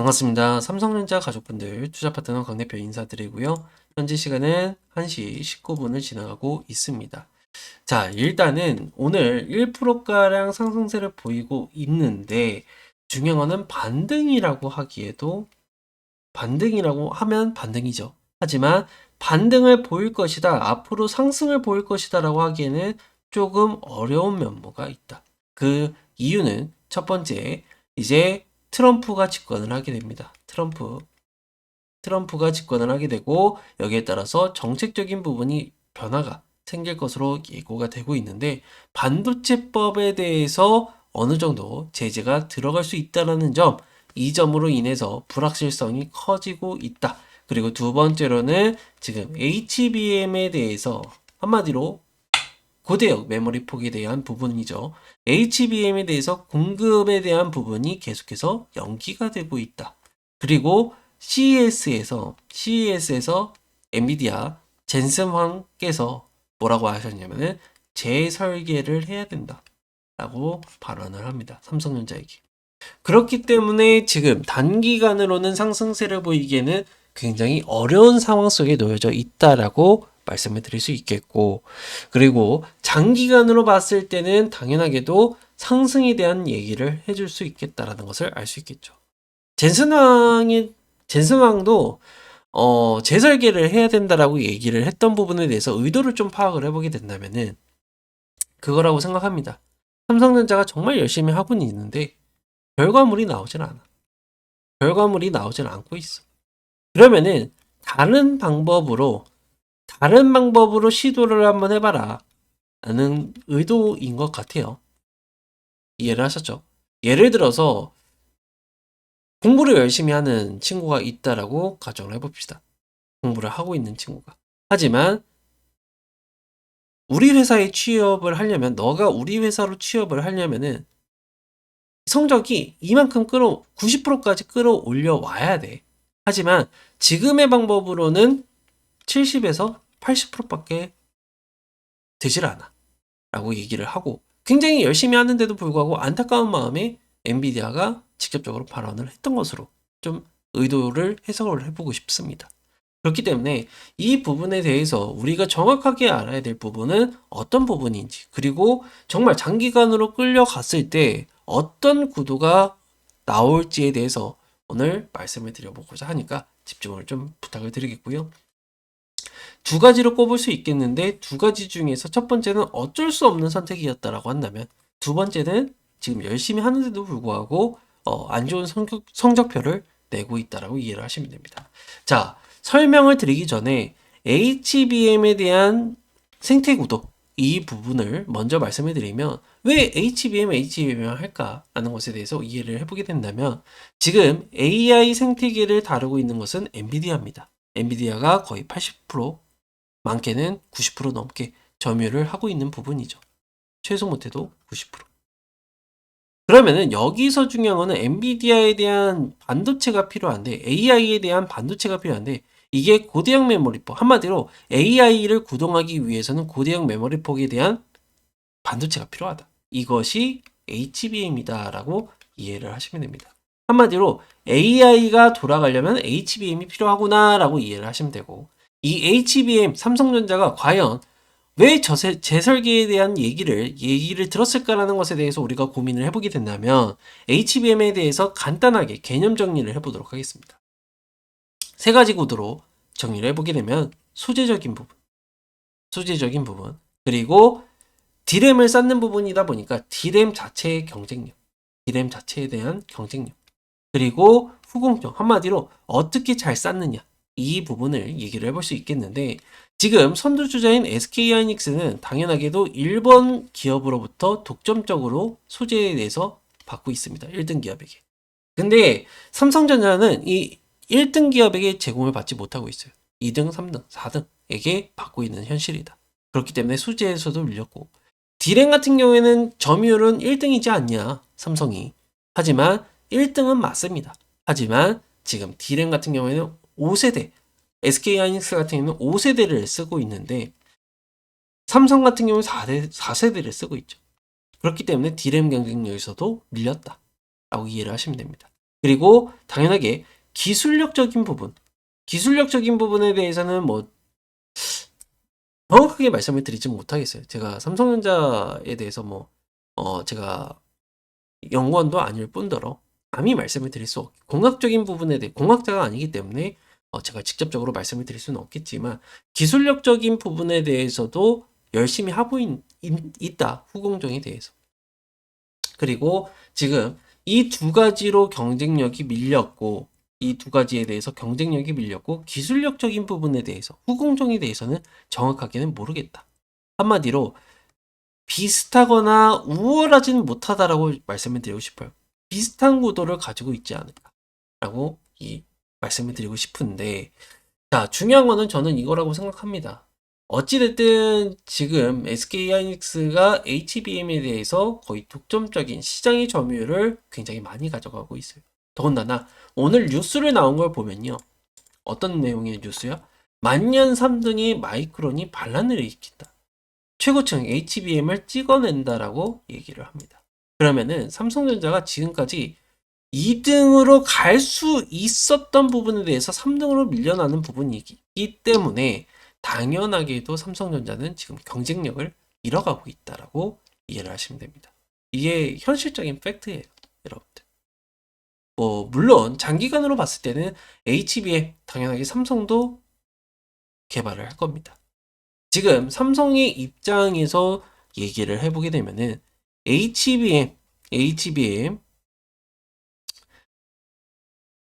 반갑습니다. 삼성전자 가족분들 투자 파트너 강 대표 인사드리고요. 현재 시간은 1시 19분을 지나가고 있습니다. 자, 일단은 오늘 1%가량 상승세를 보이고 있는데 중요한 거는 반등이라고 하기에도 반등이라고 하면 반등이죠. 하지만 반등을 보일 것이다. 앞으로 상승을 보일 것이다라고 하기에는 조금 어려운 면모가 있다. 그 이유는 첫 번째, 이제 트럼프가 집권을 하게 됩니다. 트럼프. 트럼프가 집권을 하게 되고 여기에 따라서 정책적인 부분이 변화가 생길 것으로 예고가 되고 있는데 반도체법에 대해서 어느 정도 제재가 들어갈 수 있다라는 점, 이 점으로 인해서 불확실성이 커지고 있다. 그리고 두 번째로는 지금 HBM에 대해서 한마디로 고대역 메모리 폭에 대한 부분이죠. HBM에 대해서 공급에 대한 부분이 계속해서 연기가 되고 있다. 그리고 CES에서 CES에서 엔비디아 젠슨 황께서 뭐라고 하셨냐면은 재설계를 해야 된다. 라고 발언을 합니다. 삼성전자에게. 그렇기 때문에 지금 단기간으로는 상승세를 보이기에는 굉장히 어려운 상황 속에 놓여져 있다라고 말씀을 드릴 수 있겠고, 그리고 장기간으로 봤을 때는 당연하게도 상승에 대한 얘기를 해줄 수 있겠다라는 것을 알 수 있겠죠. 젠슨왕이, 젠슨 왕도 어, 재설계를 해야 된다라고 얘기를 했던 부분에 대해서 의도를 좀 파악을 해보게 된다면은 그거라고 생각합니다. 삼성전자가 정말 열심히 하고는 있는데 결과물이 나오질 않아. 결과물이 나오질 않고 있어. 그러면은 다른 방법으로 다른 방법으로 시도를 한번 해봐라. 라는 의도인 것 같아요. 이해를 하셨죠? 예를 들어서 공부를 열심히 하는 친구가 있다라고 가정을 해봅시다. 공부를 하고 있는 친구가. 하지만 우리 회사에 취업을 하려면 너가 우리 회사로 취업을 하려면은 성적이 이만큼 끌어 90%까지 끌어올려 와야 돼. 하지만 지금의 방법으로는 70에서 80%밖에 되질 않아. 라고 얘기를 하고 굉장히 열심히 하는데도 불구하고 안타까운 마음에 엔비디아가 직접적으로 발언을 했던 것으로 좀 의도를 해석을 해보고 싶습니다. 그렇기 때문에 이 부분에 대해서 우리가 정확하게 알아야 될 부분은 어떤 부분인지, 그리고 정말 장기간으로 끌려갔을 때 어떤 구도가 나올지에 대해서 오늘 말씀을 드려보고자 하니까 집중을 좀 부탁을 드리겠고요. 두 가지로 꼽을 수 있겠는데 두 가지 중에서 첫 번째는 어쩔 수 없는 선택이었다라고 한다면 두 번째는 지금 열심히 하는데도 불구하고 어, 안 좋은 성적, 성적표를 내고 있다라고 이해를 하시면 됩니다. 자, 설명을 드리기 전에 HBM에 대한 생태 구도 이 부분을 먼저 말씀해 드리면 왜 HBM, HBM을 할까라는 것에 대해서 이해를 해보게 된다면 지금 AI 생태계를 다루고 있는 것은 엔비디아입니다. 엔비디아가 거의 80% 많게는 90% 넘게 점유를 하고 있는 부분이죠. 최소 못해도 90%. 그러면은 여기서 중요한 거는 엔비디아에 대한 반도체가 필요한데 AI에 대한 반도체가 필요한데 이게 고대형 메모리폭 한마디로 AI를 구동하기 위해서는 고대형 메모리폭에 대한 반도체가 필요하다. 이것이 HBM이다라고 이해를 하시면 됩니다. 한마디로 AI가 돌아가려면 HBM이 필요하구나라고 이해를 하시면 되고 이 HBM 삼성전자가 과연 왜 저세, 재설계에 대한 얘기를 얘기를 들었을까라는 것에 대해서 우리가 고민을 해보게 된다면 HBM에 대해서 간단하게 개념 정리를 해보도록 하겠습니다. 세 가지 구도로 정리를 해보게 되면 소재적인 부분, 소재적인 부분, 그리고 디램을 쌓는 부분이다 보니까 디램 자체의 경쟁력, 디램 자체에 대한 경쟁력, 그리고 후공정, 한마디로 어떻게 잘 쌓느냐, 이 부분을 얘기를 해볼 수 있겠는데 지금 선두주자인 SK하이닉스는 당연하게도 일본 기업으로부터 독점적으로 소재에 대해서 받고 있습니다. 1등 기업에게. 근데 삼성전자는 이 1등 기업에게 제공을 받지 못하고 있어요. 2등, 3등, 4등에게 받고 있는 현실이다. 그렇기 때문에 소재에서도 밀렸고 디램 같은 경우에는 점유율은 1등이지 않냐 삼성이 하지만 1등은 맞습니다. 하지만 지금 디램 같은 경우에는 5세대, SK하이닉스 같은 경우는 5세대를 쓰고 있는데 삼성 같은 경우는 4대, 4세대를 쓰고 있죠. 그렇기 때문에 디램 경쟁력에서도 밀렸다. 라고 이해를 하시면 됩니다. 그리고 당연하게 기술력적인 부분. 기술력적인 부분에 대해서는 뭐 정확하게 말씀을 드리지 못하겠어요. 제가 삼성전자에 대해서 뭐, 어, 제가 연구원도 아닐 뿐더러 감히 말씀을 드릴 수 없, 공학적인 부분에 대해, 공학자가 아니기 때문에 어, 제가 직접적으로 말씀을 드릴 수는 없겠지만 기술력적인 부분에 대해서도 열심히 하고 있, 있, 다 후공정에 대해서. 그리고 지금 이 두 가지로 경쟁력이 밀렸고 이 두 가지에 대해서 경쟁력이 밀렸고 기술력적인 부분에 대해서 후공정에 대해서는 정확하게는 모르겠다. 한마디로 비슷하거나 우월하진 못하다라고 말씀을 드리고 싶어요. 비슷한 구도를 가지고 있지 않을까라고 이 말씀을 드리고 싶은데 자 중요한 거는 저는 이거라고 생각합니다. 어찌됐든 지금 SK 하이닉스가 HBM에 대해서 거의 독점적인 시장의 점유율을 굉장히 많이 가져가고 있어요. 더군다나 오늘 뉴스를 나온 걸 보면요. 어떤 내용의 뉴스야? 만년 3등의 마이크론이 반란을 일으킨다. 최고층 HBM을 찍어낸다라고 얘기를 합니다. 그러면은 삼성전자가 지금까지 2등으로 갈 수 있었던 부분에 대해서 3등으로 밀려나는 부분이기 때문에 당연하게도 삼성전자는 지금 경쟁력을 잃어가고 있다라고 이해를 하시면 됩니다. 이게 현실적인 팩트예요, 여러분들. 뭐 물론 장기간으로 봤을 때는 HBM 당연하게 삼성도 개발을 할 겁니다. 지금 삼성의 입장에서 얘기를 해보게 되면은 HBM, HBM,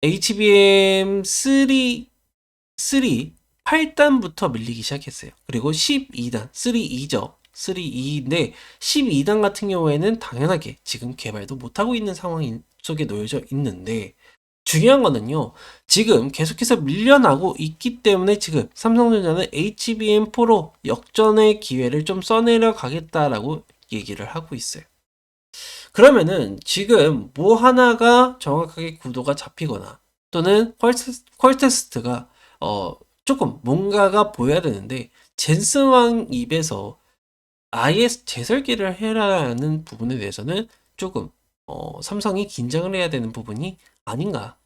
HBM 3, 3 8단부터 밀리기 시작했어요. 그리고 12단, 3.2죠. 3.2인데 12단 같은 경우에는 당연하게 지금 개발도 못하고 있는 상황 속에 놓여져 있는데 중요한 거는요. 지금 계속해서 밀려나고 있기 때문에 지금 삼성전자는 HBM4로 역전의 기회를 좀 써내려 가겠다라고 얘기를 하고 있어요. 그러면은 지금 뭐 하나가 정확하게 구도가 잡히거나 또는 퀄테스트가 어 조금 뭔가가 보여야 되는데 젠스왕 입에서 아예 재설계를 해라는 부분에 대해서는 조금 어, 삼성이 긴장을 해야 되는 부분이 아닌가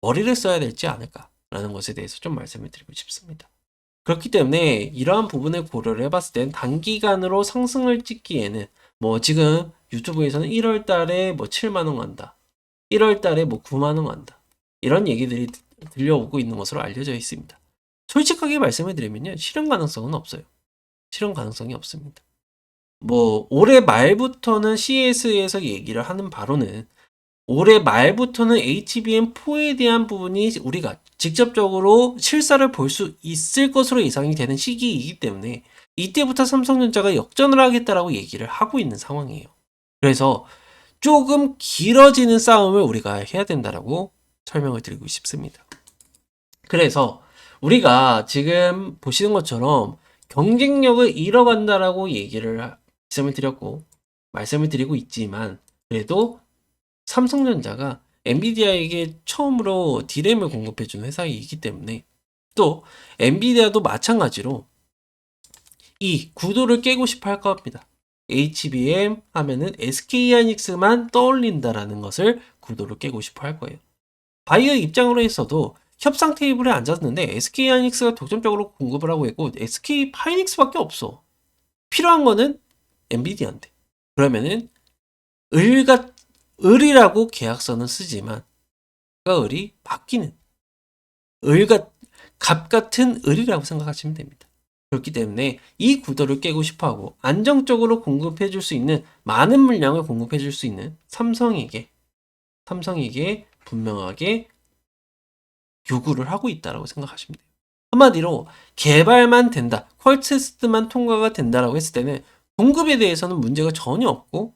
머리를 써야 될지 않을까라는 것에 대해서 좀 말씀을 드리고 싶습니다. 그렇기 때문에 이러한 부분을 고려를 해봤을 땐 단기간으로 상승을 찍기에는 뭐 지금 유튜브에서는 1월 달에 뭐 7만원 간다. 1월 달에 뭐 9만원 간다. 이런 얘기들이 들려오고 있는 것으로 알려져 있습니다. 솔직하게 말씀을 드리면요. 실현 가능성은 없어요. 실현 가능성이 없습니다. 뭐 올해 말부터는 CS에서 얘기를 하는 바로는 올해 말부터는 HBM4에 대한 부분이 우리가 직접적으로 실사를 볼 수 있을 것으로 예상이 되는 시기이기 때문에 이때부터 삼성전자가 역전을 하겠다라고 얘기를 하고 있는 상황이에요. 그래서 조금 길어지는 싸움을 우리가 해야 된다라고 설명을 드리고 싶습니다. 그래서 우리가 지금 보시는 것처럼 경쟁력을 잃어간다라고 얘기를 말씀을 드렸고 말씀을 드리고 있지만 그래도 삼성전자가 엔비디아에게 처음으로 디램을 공급해준 회사이기 때문에 또 엔비디아도 마찬가지로 이 구도를 깨고 싶어 할 겁니다. HBM 하면은 SK 하이닉스만 떠올린다라는 것을 구도를 깨고 싶어 할 거예요. 바이오 입장으로 했어도 협상 테이블에 앉았는데 SK 하이닉스가 독점적으로 공급을 하고 있고 SK 하이닉스밖에 없어. 필요한 거는 엔비디아인데. 그러면은 을과 을이라고 계약서는 쓰지만 그 을이 바뀌는 을과 갑 같은 을이라고 생각하시면 됩니다. 그렇기 때문에 이 구도를 깨고 싶어하고 안정적으로 공급해 줄 수 있는 많은 물량을 공급해 줄 수 있는 삼성에게 삼성에게 분명하게 요구를 하고 있다라고 생각하시면 돼요. 한마디로 개발만 된다, 퀄테스트만 통과가 된다라고 했을 때는 공급에 대해서는 문제가 전혀 없고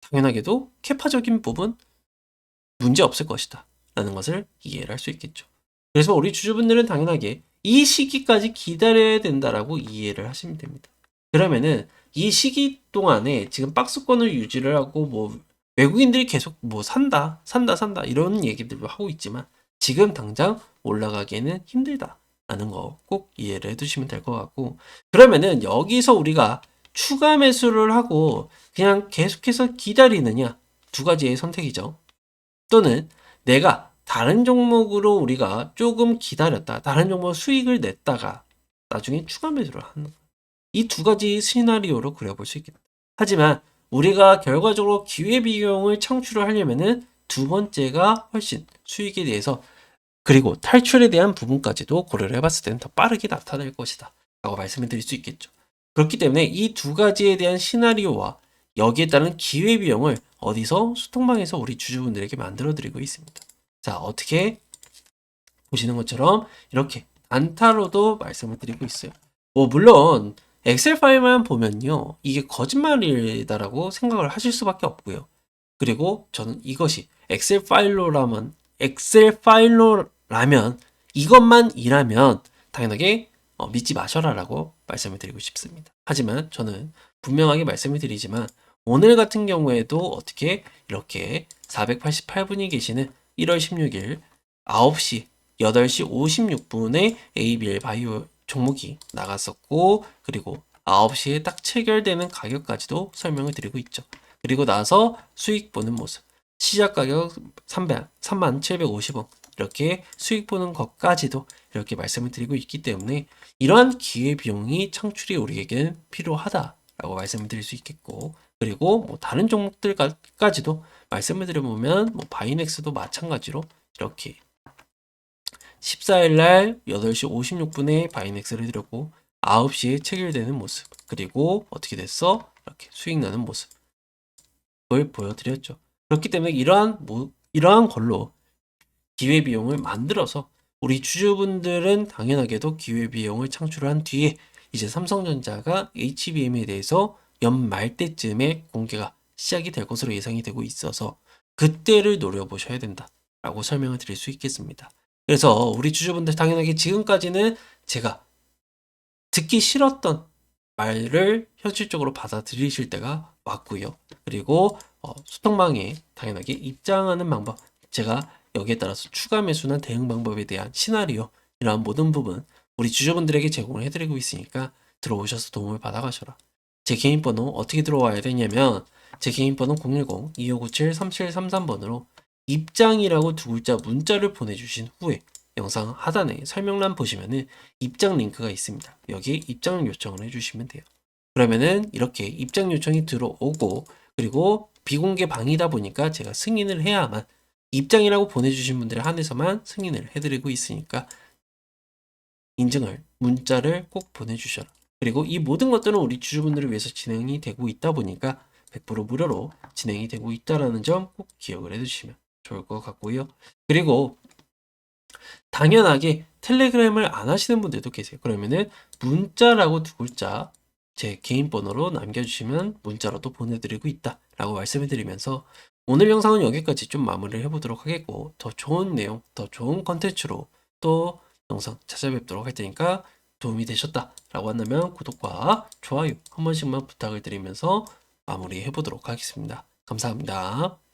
당연하게도 캐파적인 부분 문제 없을 것이다 라는 것을 이해를 할 수 있겠죠. 그래서 우리 주주분들은 당연하게 이 시기까지 기다려야 된다라고 이해를 하시면 됩니다. 그러면은 이 시기 동안에 지금 박스권을 유지를 하고 뭐 외국인들이 계속 뭐 산다, 산다, 산다 이런 얘기들을 하고 있지만 지금 당장 올라가기에는 힘들다라는 거 꼭 이해를 해두시면 될 것 같고 그러면은 여기서 우리가 추가 매수를 하고 그냥 계속해서 기다리느냐 두 가지의 선택이죠. 또는 내가 다른 종목으로 우리가 조금 기다렸다. 다른 종목 수익을 냈다가 나중에 추가 매수를 하는. 이 두 가지 시나리오로 그려볼 수 있겠다. 하지만 우리가 결과적으로 기회 비용을 창출을 하려면은 두 번째가 훨씬 수익에 대해서 그리고 탈출에 대한 부분까지도 고려를 해봤을 때는 더 빠르게 나타날 것이다. 라고 말씀을 드릴 수 있겠죠. 그렇기 때문에 이 두 가지에 대한 시나리오와 여기에 따른 기회비용을 어디서 수통방에서 우리 주주분들에게 만들어 드리고 있습니다. 자, 어떻게 보시는 것처럼 이렇게 안타로도 말씀을 드리고 있어요. 뭐, 물론, 엑셀 파일만 보면요. 이게 거짓말이다라고 생각을 하실 수밖에 없고요. 그리고 저는 이것이 엑셀 파일로라면, 엑셀 파일로라면, 이것만 일하면 당연하게 어, 믿지 마셔라라고 말씀을 드리고 싶습니다. 하지만 저는 분명하게 말씀을 드리지만 오늘 같은 경우에도 어떻게 이렇게 488분이 계시는 1월 16일 9시 8시 56분에 ABL 바이오 종목이 나갔었고 그리고 9시에 딱 체결되는 가격까지도 설명을 드리고 있죠. 그리고 나서 수익 보는 모습 시작 가격 300, 3750원 이렇게 수익 보는 것까지도 이렇게 말씀을 드리고 있기 때문에 이러한 기회 비용이 창출이 우리에게는 필요하다라고 말씀을 드릴 수 있겠고 그리고 뭐 다른 종목들까지도 말씀을 드려보면 뭐 바이넥스도 마찬가지로 이렇게 14일 날 8시 56분에 바이넥스를 드렸고 9시에 체결되는 모습 그리고 어떻게 됐어? 이렇게 수익 나는 모습을 보여드렸죠. 그렇기 때문에 이러한 뭐 이러한 걸로 기회 비용을 만들어서 우리 주주분들은 당연하게도 기회 비용을 창출한 뒤에 이제 삼성전자가 HBM에 대해서 연말 때쯤에 공개가 시작이 될 것으로 예상이 되고 있어서 그때를 노려보셔야 된다라고 설명을 드릴 수 있겠습니다. 그래서 우리 주주분들 당연하게 지금까지는 제가 듣기 싫었던 말을 현실적으로 받아들이실 때가 왔고요. 그리고 어, 수통망에 당연하게 입장하는 방법 제가 여기에 따라서 추가 매수나 대응 방법에 대한 시나리오 이러한 모든 부분 우리 주주분들에게 제공을 해드리고 있으니까 들어오셔서 도움을 받아가셔라. 제 개인 번호 어떻게 들어와야 되냐면 제 개인 번호 010-2597-3733번으로 입장이라고 두 글자 문자를 보내주신 후에 영상 하단에 설명란 보시면은 입장 링크가 있습니다. 여기에 입장 요청을 해주시면 돼요. 그러면은 이렇게 입장 요청이 들어오고 그리고 비공개 방이다 보니까 제가 승인을 해야만 입장이라고 보내주신 분들에 한해서만 승인을 해드리고 있으니까 인증을 문자를 꼭 보내주셔라. 그리고 이 모든 것들은 우리 주주분들을 위해서 진행이 되고 있다 보니까 100% 무료로 진행이 되고 있다라는 점 꼭 기억을 해두시면 좋을 것 같고요. 그리고 당연하게 텔레그램을 안 하시는 분들도 계세요. 그러면은 문자라고 두 글자 제 개인 번호로 남겨주시면 문자로도 보내드리고 있다라고 말씀을 드리면서 오늘 영상은 여기까지 좀 마무리를 해보도록 하겠고 더 좋은 내용, 더 좋은 컨텐츠로 또 영상 찾아뵙도록 할 테니까 도움이 되셨다라고 한다면 구독과 좋아요 한 번씩만 부탁을 드리면서 마무리 해 보도록 하겠습니다. 감사합니다.